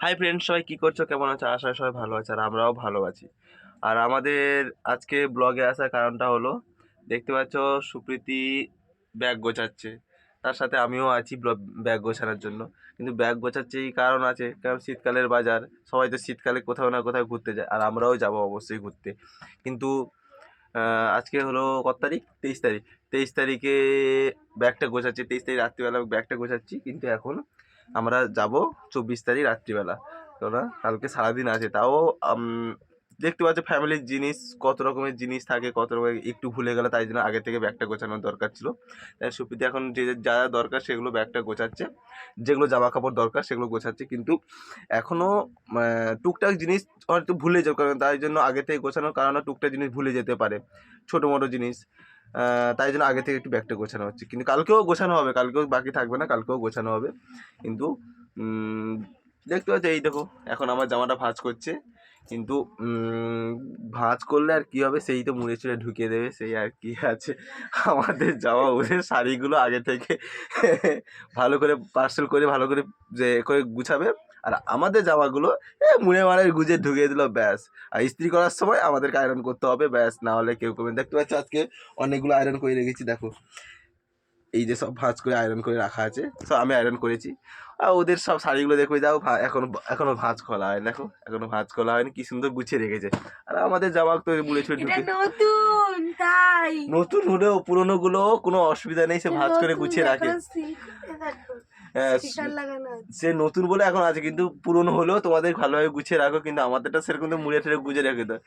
Hi friends সবাই কী করছ? কেমন আছো? আশা সবাই ভালো আছে আর আমরাও ভালো আছি। আর আমাদের আজকে ব্লগে আসার কারণটা হলো, দেখতে পাচ্ছ সুপ্রীতি ব্যাগ গোছাচ্ছে। তার সাথে আমিও আছি ব্যাগ গোছানোর জন্য। কিন্তু ব্যাগ গোছাচ্ছে এই কারণ আছে, কারণ শীতকালের বাজার, সবাই তো শীতকালে কোথাও না কোথাও ঘুরতে যায়, আর আমরাও যাব অবশ্যই ঘুরতে। কিন্তু আজকে হলো কত তারিখ? তেইশ তারিখ। তেইশ তারিখে ব্যাগটা গোছাচ্ছি, তেইশ তারিখ রাত্রিবেলা ব্যাগটা গোছাচ্ছি, কিন্তু এখন আমরা যাব চব্বিশ তারিখ রাত্রিবেলা। কেননা কালকে সারাদিন আছে। তাও দেখতে পাচ্ছ ফ্যামিলির জিনিস, কত রকমের জিনিস থাকে, কত রকমের একটু ভুলে গেলে তাই জন্য আগে থেকে ব্যাগটা গোছানোর দরকার ছিল। তাই সুপ্রীতি এখন যে যা যা দরকার সেগুলো ব্যাগটা গোছাচ্ছে। যেগুলো জামা কাপড় দরকার সেগুলো গোছাচ্ছে। কিন্তু এখনও টুকটাক জিনিস হয়তো ভুলে যাও। কারণ তাই জন্য আগে থেকে গোছানোর কারণে টুকটাক জিনিস ভুলে যেতে পারে। ছোটো মোটো জিনিস। তাই জন্য আগে থেকে একটু ব্যাগটা গোছানো হচ্ছে। কিন্তু কালকেও গোছানো হবে, কালকেও বাকি থাকবে না, কালকেও গোছানো হবে। কিন্তু দেখতে পাচ্ছি এই দেখো, এখন আমার জামাটা ভাঁজ করছে। কিন্তু ভাঁজ করলে আর কি হবে, সেই তো মুড়ে চুড়ে ঢুকিয়ে দেবে, সেই আর কি আছে। আমাদের জামা ওদের শাড়িগুলো আগে থেকে ভালো করে পার্সেল করে, ভালো করে যে, করে গুছাবে। আর আমাদের জামাগুলো এ মুড়ে মারের গুজে ঢুকিয়ে দিল ব্যাস। আর ইস্ত্রি করার সময় আমাদেরকে আয়রন করতে হবে ব্যাস না হলে কেউ না। দেখতে পাচ্ছ আজকে অনেকগুলো আয়রন করে রেখেছি দেখো। এই যে সব ভাঁজ করে আয়রন করে রাখা আছে সব আমি আয়রন করেছি। আর ওদের সব শাড়িগুলো দেখো যাও এখনও এখনও ভাঁজ খোলা হয় দেখো। এখনও ভাঁজ খোলা হয়নি কি সুন্দর গুছিয়ে রেখেছে। আর আমাদের জামা তো মুড়ে ছুড়ে এটা ঢুকে নতুন তাই। নতুন হলেও পুরোনো গুলো কোনো অসুবিধা নেই সে ভাঁজ করে গুছিয়ে রাখে। হ্যাঁ, সে নতুন বলে এখন আছে কিন্তু পুরনো হলেও তোমাদের ভালোভাবে গুছিয়ে রাখো কিন্তু আমাদেরটা সেরকম তো মুড়ে ঠেড়ে গুছিয়ে রেখে দাও।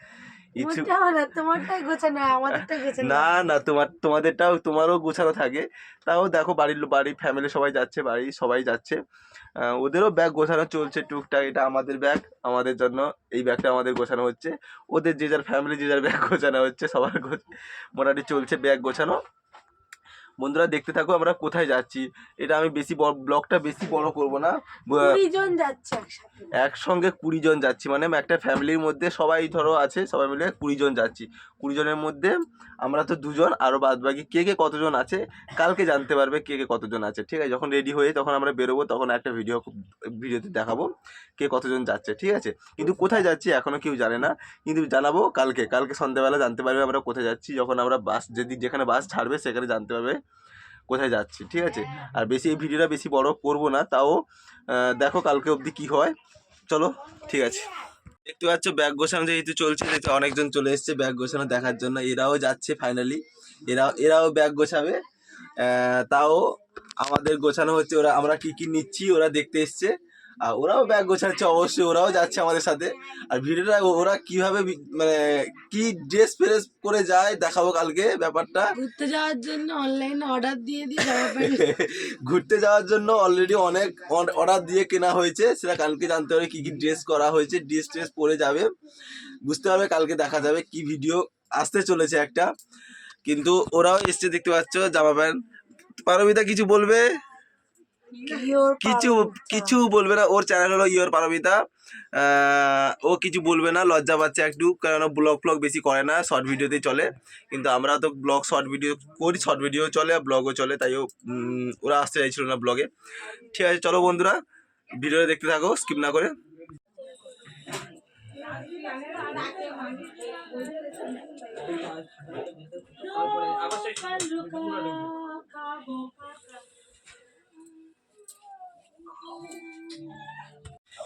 না না তোমার তোমাদেরটাও তোমারও গোছানো থাকে। তাও দেখো বাড়ির বাড়ির ফ্যামিলি সবাই যাচ্ছে বাড়ির সবাই যাচ্ছে। ওদেরও ব্যাগ গোছানো চলছে টুকটাক এটা আমাদের ব্যাগ আমাদের জন্য এই ব্যাগটা আমাদের গোছানো হচ্ছে। ওদের যে যার ফ্যামিলি যে যার ব্যাগ গোছানো হচ্ছে সবার মোটামুটি চলছে ব্যাগ গোছানো। বন্ধুরা দেখতে থাকো আমরা কোথায় যাচ্ছি। এটা আমি বেশি ব্লগটা বেশি বড় করব না। জন যাচ্ছে একসাথে। একসঙ্গে কুড়ি জন যাচ্ছি মানে একটা ফ্যামিলির মধ্যে সবাই ধরো আছে সবাই মিলে কুড়ি জন যাচ্ছি। কুড়ি জনের মধ্যে আমরা তো দুজন আরও বাদ বাকি কে কে কতজন আছে কালকে জানতে পারবে কে কে কতজন আছে ঠিক আছে? যখন রেডি হয়ে তখন আমরা বেরোবো তখন একটা ভিডিও ভিডিওতে দেখাবো কে কতজন যাচ্ছে ঠিক আছে? কিন্তু কোথায় যাচ্ছি এখনও কেউ জানে না কিন্তু জানাব কালকে। কালকে সন্ধ্যাবেলা জানতে পারবে আমরা কোথায় যাচ্ছি যখন আমরা বাস যদি যেখানে বাস ছাড়বে সেখানে জানতে পারবে কোথায় যাচ্ছি ঠিক আছে? আর বেশি এই ভিডিওটা বেশি বড় করব না তাও দেখো কালকে অবধি কি হয়। চলো ঠিক আছে। দেখতে পাচ্ছ ব্যাগ গোছানো যেহেতু চলছে যেহেতু অনেকজন চলে এসছে ব্যাগ গোছানো দেখার জন্য এরাও যাচ্ছে ফাইনালি এরাও এরাও ব্যাগ গোছাবে। তাও আমাদের গোছানো হচ্ছে ওরা আমরা কি কি নিচ্ছি ওরা দেখতে এসছে। আর ওরাও ব্যাগ গোছাচ্ছে অবশ্যই ওরাও যাচ্ছে আমাদের সাথে। আর ভিডিওটা ওরা কীভাবে মানে কি ড্রেস ফ্রেস করে যায় দেখাবো কালকে ব্যাপারটা। ঘুরতে যাওয়ার জন্য অনলাইনে অর্ডার দিয়ে দিয়ে ঘুরতে যাওয়ার জন্য অলরেডি অনেক অর্ডার দিয়ে কেনা হয়েছে সেটা কালকে জানতে হবে কি কি ড্রেস করা হয়েছে ড্রেস ট্রেস পরে যাবে। বুঝতে হবে কালকে দেখা যাবে কি ভিডিও আসতে চলেছে একটা। কিন্তু ওরাও এসছে দেখতে পাচ্ছ জামা প্যান্ট। পারবিতা কিছু বলবে? কিছু কিছু বলবে না ওর চ্যানেল হলো ইয়োর পারবিতা ও কিছু বলবে না লজ্জা পাচ্ছে একটু কারণ ব্লগ ফ্লগ বেশি করে না শর্ট ভিডিওতেই চলে কিন্তু আমরা তো ব্লগ শর্ট ভিডিও করি শর্ট ভিডিও চলে আর ব্লগও চলে তাই ওরা আসতে চাইছিল না ব্লগে ঠিক আছে চলো বন্ধুরা ভিডিওটা দেখতে থাকো স্কিপ না করে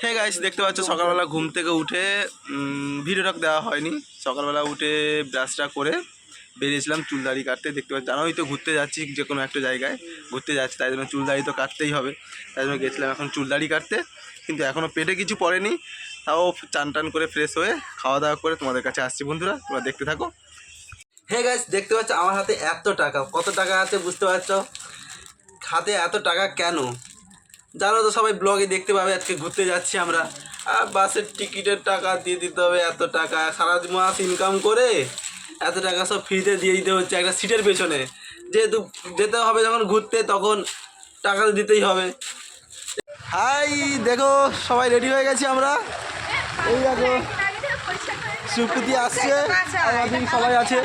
হ্যাঁ গাইস দেখতে পাচ্ছ সকালবেলা ঘুম থেকে উঠে ভিডিওটা দেওয়া হয়নি। সকালবেলা উঠে ব্রাশটা করে বেরিয়েছিলাম চুল দাড়ি কাটতে। দেখতে পাচ্ছি জানোই তো ঘুরতে যাচ্ছি যে কোনো একটা জায়গায়, ঘুরতে যাচ্ছি, তাই জন্য চুল দাড়ি তো কাটতেই হবে। তাই জন্য গেছিলাম এখন চুল দাড়ি কাটতে, কিন্তু এখনও পেটে কিছু পড়েনি। তাও চান টান করে ফ্রেশ হয়ে খাওয়া দাওয়া করে তোমাদের কাছে আসছি বন্ধুরা, তোমরা দেখতে থাকো। হ্যাঁ গাইস দেখতে পাচ্ছ আমার হাতে এত টাকা। কত টাকা আছে বুঝতে পারছ? হাতে এত টাকা কেন? জানো তো সবাই ব্লগে দেখতে পাবে, আজকে ঘুরতে যাচ্ছি আমরা। আর বাসের টিকিটের টাকা দিয়ে দিতে হবে এত টাকা। সারা মাস ইনকাম করে এত টাকা সব ফ্রিতে দিয়ে দিতে হচ্ছে একটা সিটের পেছনে। যেহেতু যেতে হবে যখন ঘুরতে, তখন টাকা দিতেই হবে। হাই, দেখো, সবাই রেডি হয়ে গেছি আমরা। এই দেখো, সুপ্রীতি আসছে। সবাই আছে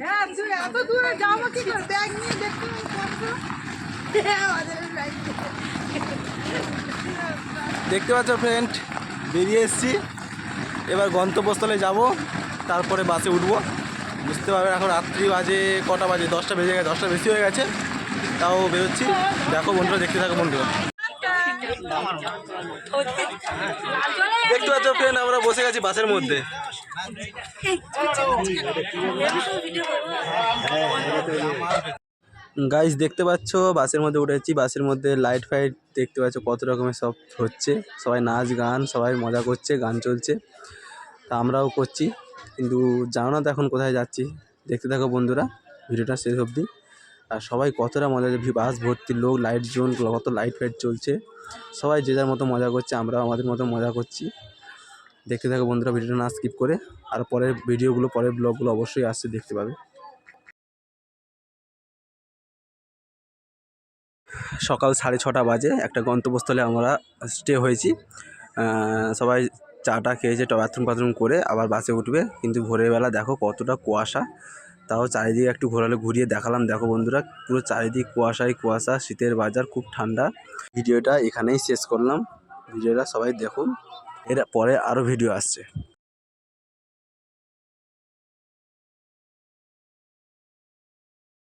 হ্যাঁ তুই এত দূরে যাব কি করে? ব্যাগ নিয়ে দেখতে পাবো আমাদের ব্যাগ দেখতে পাচ্ছ ফ্রেন্ড বেরিয়ে এসেছি। এবার গন্তব্যস্থলে যাব তারপরে বাসে উঠবো। বুঝতে পারবেন এখন রাত্রি বাজে কটা বাজে? দশটা বেজে গেছে দশটা বেশি হয়ে গেছে। তাও বেরোচ্ছি। দেখো বন্ধুরা দেখতে থাকো বন্ধুরা। দেখতে পাচ্ছ ফ্রেন্ড আমরা বসে গেছি বাসের মধ্যে। গাইস দেখতে পাচ্ছ, বাসের মধ্যে উঠেছি বাসের মধ্যে লাইট ফাইট দেখতে পাচ্ছ, কত রকমের সব হচ্ছে। সবাই নাচ, গান, সবাই মজা করছে, গান চলছে। তা আমরাও করছি। কিন্তু জানো না তো এখন কোথায় যাচ্ছি? দেখতে থাকো বন্ধুরা, ভিডিওটা শেষ অবধি। আর সবাই কতটা মজা বাস ভর্তি লোক লাইট জোন কত লাইট ফাইট চলছে। সবাই যে যার মতো মজা করছে, আমরাও আমাদের মতো মজা করছি। দেখতে থাকো বন্ধুরা, ভিডিওটা না স্কিপ করে। আর পরের ভিডিওগুলো, পরের ব্লগগুলো অবশ্যই আসছে, দেখতে পাবে। সকাল সাড়ে ছটা বাজে, একটা গন্তব্যস্থলে আমরা স্টে হয়েছি। সবাই চাটা খেয়েছে বাথরুম বাথরুম করে আবার বাসে উঠবে। কিন্তু ভোরেরবেলা দেখো কতটা কুয়াশা। তাও চারিদিকে একটু ঘোরালে ঘুরিয়ে দেখালাম। দেখো বন্ধুরা, পুরো চারিদিক কুয়াশায় কুয়াশা, শীতের বাজার খুব ঠান্ডা। ভিডিওটা এখানেই শেষ করলাম। ভিডিওটা সবাই দেখুন। এর পরে আরও ভিডিও আসছে।